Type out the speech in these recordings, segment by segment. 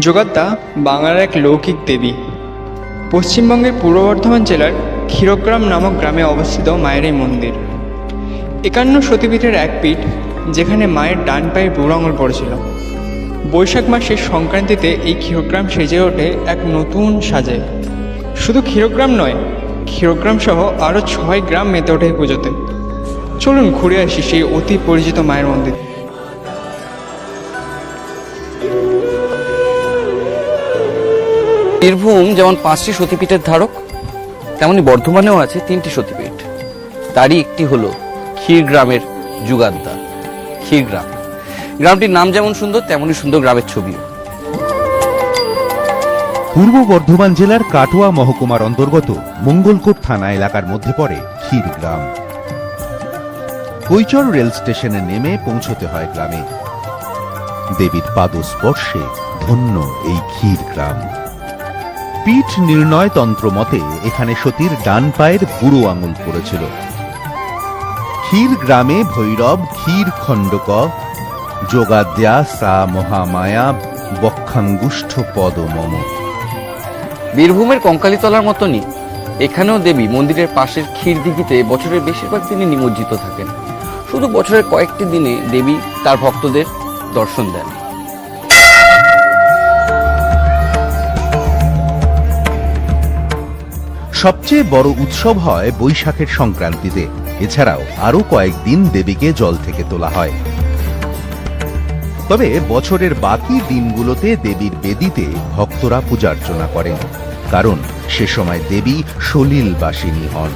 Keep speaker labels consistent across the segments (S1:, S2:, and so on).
S1: যোগাত্তা বাংলার এক লৌকিক দেবী। পশ্চিমবঙ্গের পূর্ব বর্ধমান জেলার ক্ষীরগ্রাম নামক গ্রামে অবস্থিত মায়ের এই মন্দির। একান্ন সতীপীঠের এক পীঠ যেখানে মায়ের ডান পায়ে বুড়ো আঙুল পড়েছিল। বৈশাখ মাসের সংক্রান্তিতে এই ক্ষীরগ্রাম সেজে ওঠে এক নতুন সাজে। শুধু ক্ষীরগ্রাম নয়, ক্ষীরগ্রাম সহ আরও ছয় গ্রাম মেতে ওঠে পুজোতে। চলুন ঘুরে আসি সেই অতি পরিচিত মায়ের মন্দির।
S2: বীরভূম যেমন পাঁচটি সতীপীঠের ধারক, তেমনি বর্ধমানেও আছে তিনটি সতীপীঠ। তারই একটি হলো ক্ষীরগ্রামের যুগাদ্দা ক্ষীরগ্রাম। গ্রামটির নাম যেমন সুন্দর তেমনই সুন্দর গ্রামের ছবিও।
S3: পূর্ব বর্ধমান জেলার কাটোয়া মহকুমার অন্তর্গত মঙ্গলকোট থানা এলাকার মধ্যে পড়ে ক্ষীরগ্রাম। কৈচর রেল স্টেশনে নেমে পৌঁছতে হয় গ্রামে। দেবীর পাদস্পর্শে ধন্য এই ক্ষীরগ্রাম। পীঠ নির্ণয় তন্ত্র মতে এখানে সতীর ডান পায়ের বুড়ো আঙুল পড়েছিল। ক্ষীর গ্রামে ভৈরব, ক্ষীর খণ্ডক, যোগাদ্যা সা মহামায়া, বক্ষাঙ্গুষ্ঠ পদ মম।
S2: বীরভূমের কঙ্কালীতলার মতনই এখানেও দেবী মন্দিরের পাশের ক্ষীর দিঘিতে বছরের বেশিরভাগ দিনই নিমজ্জিত থাকেন। শুধু বছরের কয়েকটি দিনে দেবী তার ভক্তদের দর্শন দেন।
S3: সবচেয়ে বড় উৎসব হয় বৈশাখের সংক্রান্তিতে। এছাড়াও আরও কয়েকদিন দেবীকে জল থেকে তোলা হয়। তবে বছরের বাকি দিনগুলোতে দেবীর বেদিতে ভক্তরা পূজার্চনা করেন। কারণ সে সময় দেবী সলিলবাসিনী হন।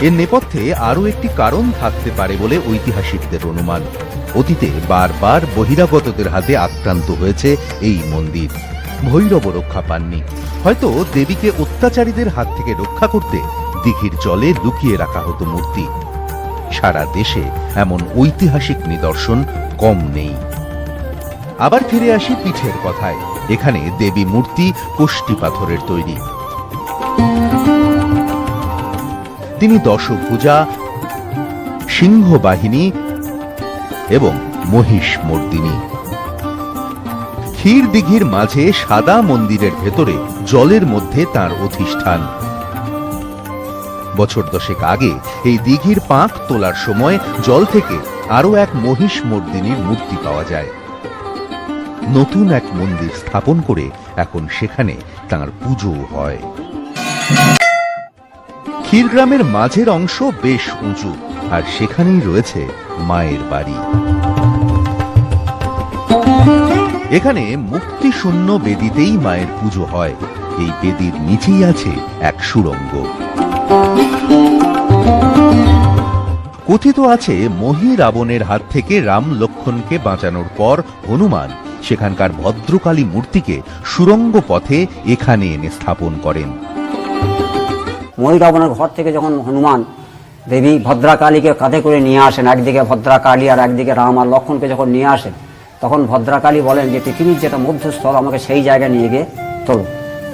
S3: এর নেপথ্যে আরও একটি কারণ থাকতে পারে বলে ঐতিহাসিকদের অনুমান। অতীতে বারবার বহিরাগতদের হাতে আক্রান্ত হয়েছে এই মন্দির। ভৈরব রক্ষা পাননি। হয়তো দেবীকে অত্যাচারীদের হাত থেকে রক্ষা করতে দিঘির জলে লুকিয়ে রাখা হতো মূর্তি। সারা দেশে এমন ঐতিহাসিক নিদর্শন কম নেই। আবার ফিরে আসি পিঠের কথায়। এখানে দেবী মূর্তি কোষ্টি পাথরের তৈরি। তিনি দশভুজা, সিংহবাহিনী এবং মহিষ মর্দিনী। ক্ষীর দিঘির মাঝে সাদা মন্দিরের ভেতরে জলের মধ্যে তার অধিষ্ঠান। বছর দশেক আগে এই দিঘির পাঁক তোলার সময় জল থেকে আরও এক মহিষ মর্দিনীর মূর্তি পাওয়া যায়। নতুন এক মন্দির স্থাপন করে এখন সেখানে তার পুজো হয়। ক্ষীরগ্রামের মাঝের অংশ বেশ উঁচু, আর সেখানেই রয়েছে মায়ের বাড়ি। এখানে মুক্তি শূন্য বেদিতেই মায়ের পুজো হয়। এই বেদির নিচেই আছে এক সুড়ঙ্গ কথিত আছে মহি রাবণের হাত থেকে রাম লক্ষণকে বাঁচানোর পর হনুমান সেখানকার ভদ্রকালী মূর্তিকে সুরঙ্গ পথে এখানে এনে স্থাপন করেন।
S4: ময়ূর রাবণের ঘর থেকে যখন হনুমান দেবী ভদ্রাকালীকে কাঁধে করে নিয়ে আসেন, একদিকে ভদ্রাকালী আর একদিকে রাম আর লক্ষণকে যখন নিয়ে আসেন তখন ভদ্রাকালী বলেন যে পৃথিবীর যেটা মধ্যস্থল আমাকে সেই জায়গায় নিয়ে গিয়ে তোলো।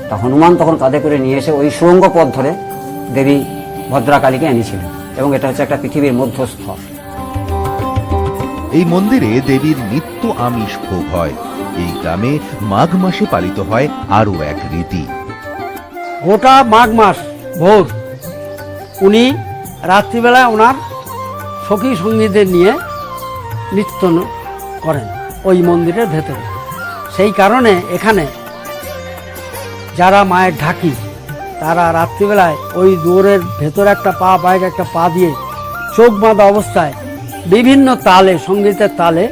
S4: তা হনুমান তখন কাঁধে করে নিয়ে এসে ওই সুরঙ্গ পথ ধরে দেবী ভদ্রাকালীকে এনেছিলেন এবং এটা হচ্ছে একটা পৃথিবীর মধ্যস্থল।
S3: এই মন্দিরে দেবীর নিত্য আমিষ ভোগ হয়। এই গ্রামে মাঘ মাসে পালিত হয় আরও এক রীতি।
S5: গোটা মাঘ মাস ভোর উনি রাত্রিবেলায় ওনার সখী সঙ্গীদের নিয়ে নৃত্য করেন। ওই মন্দিরের ভেতরে। সেই কারণে এখানে যারা মায়ের ঢাকি, তারা রাত্রিবেলায় ওই দৌড়ের ভেতরে একটা পা, বাইরে একটা পা দিয়ে চোখ বাঁধা অবস্থায় বিভিন্ন তালে, সঙ্গীতের তালে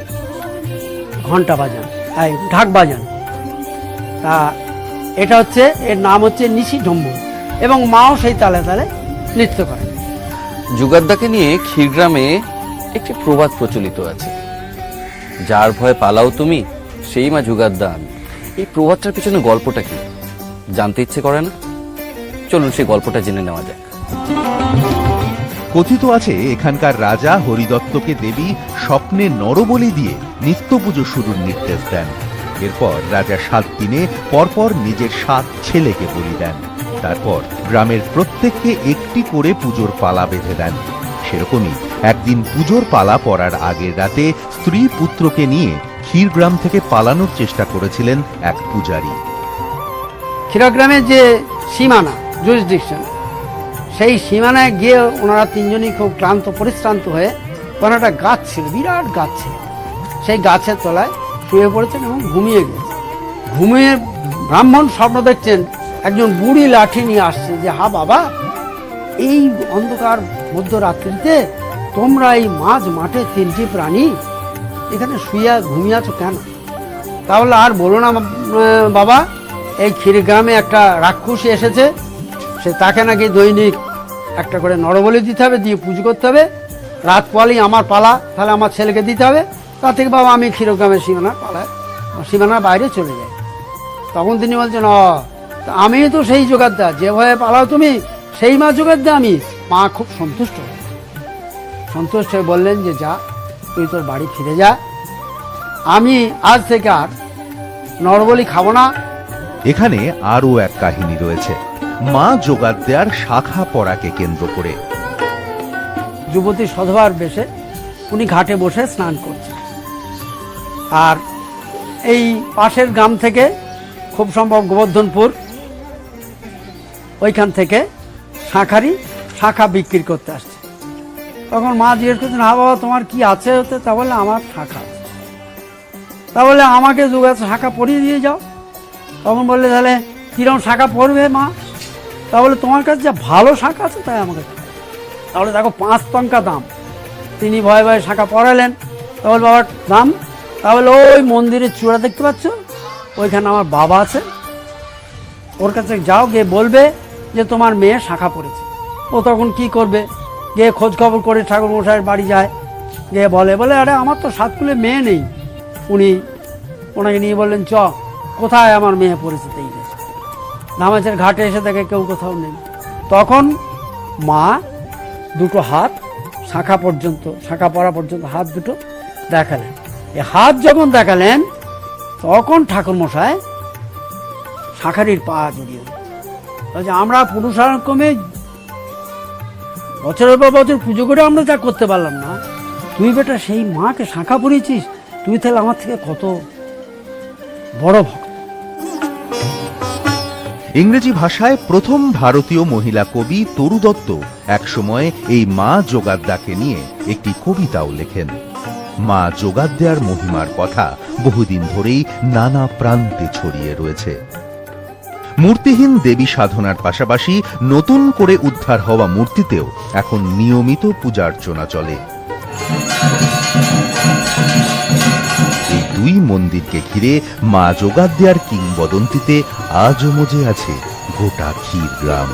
S5: ঘণ্টা বাজান, এই ঢাক বাজান। তা এটা হচ্ছে, এর নাম হচ্ছে নিশি ঢম্বু এবং মাও সেই তালে তালে নৃত্য করে।
S2: যুগাদ্দাকে নিয়ে ক্ষীরগ্রামে একটি প্রবাদ প্রচলিত আছে। যার ভয় পালাও তুমি, সেই মা যুগাদ্দা আমি এই প্রবাদটার পিছনে গল্পটা কি? জানতে ইচ্ছে করে না? চলুন সেই গল্পটা জেনে নেওয়া যাক।
S3: কথিত আছে, এখানকার রাজা হরিদত্তকে দেবী স্বপ্নে নরবলি দিয়ে নিত্য পুজো শুরুর নির্দেশ দেন। এরপর রাজা সাত দিনে পরপর নিজের সাত ছেলেকে বলি দেন। তারপর গ্রামের প্রত্যেককে একটি করে পুজোর পালা বেঁধে দেন। সেরকমই একদিন পুজোর পালা পড়ার আগের রাতে স্ত্রী পুত্রকে নিয়ে ক্ষীরগ্রাম থেকে পালানোর চেষ্টা করেছিলেন এক পূজারী।
S5: ক্ষীরগ্রামের যে সীমানা জুরিসডিকশন সেই সীমানায় গিয়ে ওনারা তিনজনই খুব ক্লান্ত, পরিশ্রান্ত হয়ে ওখানে একটা গাছ ছিল, বিরাট গাছ ছিল। সেই গাছের তলায় শুয়ে পড়েছেন এবং ঘুমিয়ে গেছেন। ঘুমিয়ে ব্রাহ্মণ স্বপ্ন দেখছেন, একজন বুড়ি লাঠি নিয়ে আসছে যে, হা বাবা, এই অন্ধকার মধ্যরাত্রিতে তোমরা এই মাঝ মাঠে তিনটি প্রাণী। এখানে শুয়ে ঘুমিয়ে আছো কেন? তাহলে আর বলো না বাবা, এই ক্ষীরগ্রামে একটা রাক্ষসী এসেছে, সে তাকে নাকি দৈনিক একটা করে নরবলি দিতে হবে, দিয়ে পুজো করতে হবে। রাত পলেই আমার পালা, তাহলে আমার ছেলেকে দিতে হবে। তা থেকে বাবা, আমি ক্ষীরগ্রামের সীমানার পালায়, সীমানার বাইরে চলে যাই। তখন তিনি বলছেন ও আমি তো সেই জোগাড়দা যে ভয়ে পালাও তুমি, সেই মা জোগাড়দা আমি। মা খুব সন্তুষ্ট হলেন। সন্তুষ্ট হয়ে বললেন যে যা তুই তোর বাড়ি ফিরে যা। আমি আজ থেকে আর নরবলি খাব না।
S3: এখানে আরও এক কাহিনী রয়েছে। মা জোগাড় দেয়ার শাখা পড়াকে কেন্দ্র করে।
S5: যুবতী সধবার বেশে উনি ঘাটে বসে স্নান করছেন। আর এই পাশের গ্রাম থেকে খুব সম্ভব গোবর্ধনপুর ওইখান থেকে শাঁখারি শাখা বিক্রি করতে আসছে তখন মা জিজ্ঞেস করছেন হা বাবা, তোমার কি আছে হতে তা বললে আমার শাখা তা বললে আমাকে যোগা শাখা পরিয়ে দিয়ে যাও। তখন বললে, তাহলে কিরম শাখা পড়বে মা? তা বলে, তোমার কাছে যা ভালো শাখা আছে, তাই আমাকে তাহলে দেখো, পাঁচ টঙ্কা দাম। তিনি ভয়ে ভয়ে শাখা পড়ালেন তাহলে বাবার দাম? তাহলে ওই মন্দিরের চূড়া দেখতে পাচ্ছ? ওইখানে আমার বাবা আছে। ওর কাছে যাও, গিয়ে বলবে যে তোমার মেয়ে শাখা পড়েছে ও তখন কি করবে? গিয়ে খোঁজ খবর করে ঠাকুর মশাইয়ের বাড়ি যায় গিয়ে বলে বলে, আরে আমার তো সাতকুলে মেয়ে নেই। উনি ওনাকে নিয়ে বললেন, চ, কোথায় আমার মেয়ে পড়েছে তাই নামাজের ঘাটে এসে দেখে কেউ কোথাও নেই। তখন মা দুটো হাত, শাখা পর্যন্ত, শাখা পড়া পর্যন্ত হাত দুটো দেখালেন। এ হাত যখন দেখালেন, তখন ঠাকুর মশাই শাখারির পা জড়িয়ে আমরা পুরুষানুক্রমে বছরের পর বছর পুজো করে আমরা যা করতে পারলাম না। তুই বেটা সেই মাকে শাখা পড়িয়েছিস তুই তাহলে আমার থেকে কত বড় ভক্ত।
S3: ইংরেজি ভাষায় প্রথম ভারতীয় মহিলা কবি তরু দত্ত একসময় এই মা যোগাদ্দাকে নিয়ে একটি কবিতাও লেখেন। মা যোগাদ্দার মহিমার কথা বহুদিন ধরেই নানা প্রান্তে ছড়িয়ে রয়েছে। মূর্তিহীন দেবী সাধনার পাশাপাশি নতুন করে উদ্ধার হওয়া মূর্তিতেও এখন নিয়মিত পূজার্চনা চলে। এই দুই মন্দিরকে ঘিরে মা যোগাদ্যার কিংবদন্তিতে আজও মজে আছে গোটা ক্ষীর গ্রাম